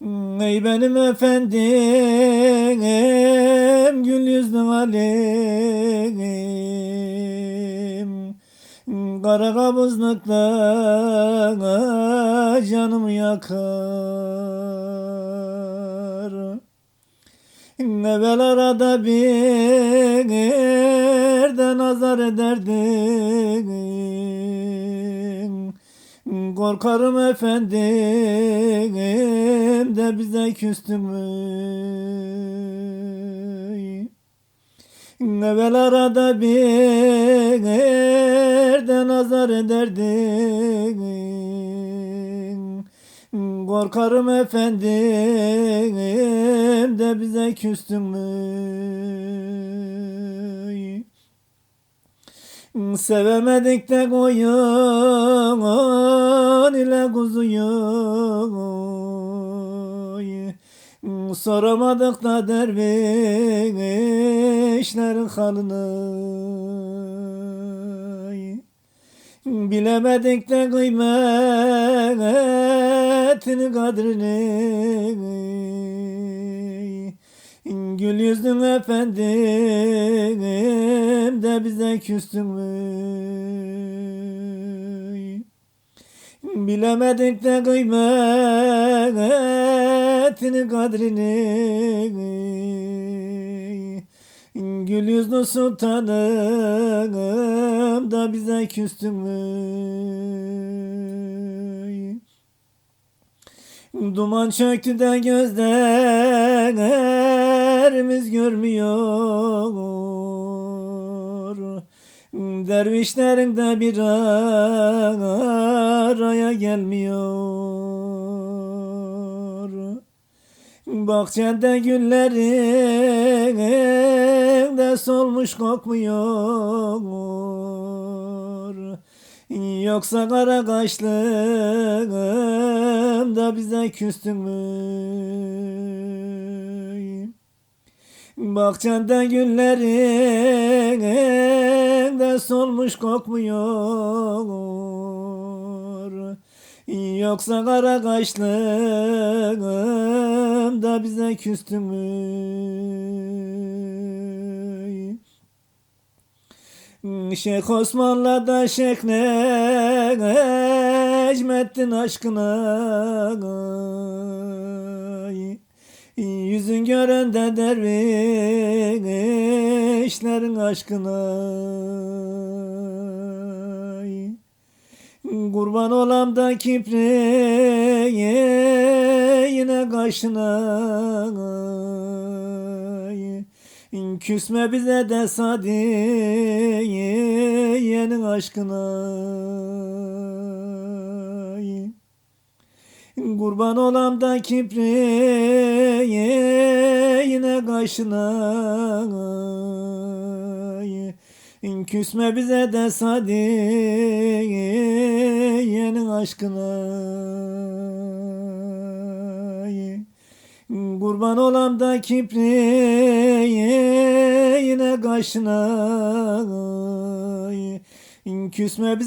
Ey benim efendim Gül yüzlü halim Kara kabızlıkla Canımı yakar. Evvel arada bir de nazar ederdin Korkarım efendim de bize küstün mü? Evvel arada bir de nazar ederdin Korkarım efendim de bize küstün mü? Sevemedik de koyun ile kuzuyu. Soramadık da dervişlerin halını. Bilemedik de kıymetini kadrini Gül yüzlün efendim de bize küstün mü? Bilemedik de kıymetini kadrini Gül yüzlü sultanım da bize küstün mü? Duman çöktü de gözlerimiz görmüyor. Dervişlerin de bir araya gelmiyor. Bahçede güllerin de solmuş kokmuyor. Yoksa kara kaşlım da bize küstün mü? Bahçende güllerin de solmuş kokmuyor Yoksa kara kaşlım da bize küstün mü? Şeyh Osman'la da Şeyh Necmettin aşkına Yüzün gören de dervişlerin aşkına. Kurban olam da kipriye yine kaşına. Küsme bize de sadiyenin aşkına Kurban olam da kipriye yine kaşına Küsme bize de sadiyenin aşkına Kurban olam da kipriye yine kaşına Küsme bize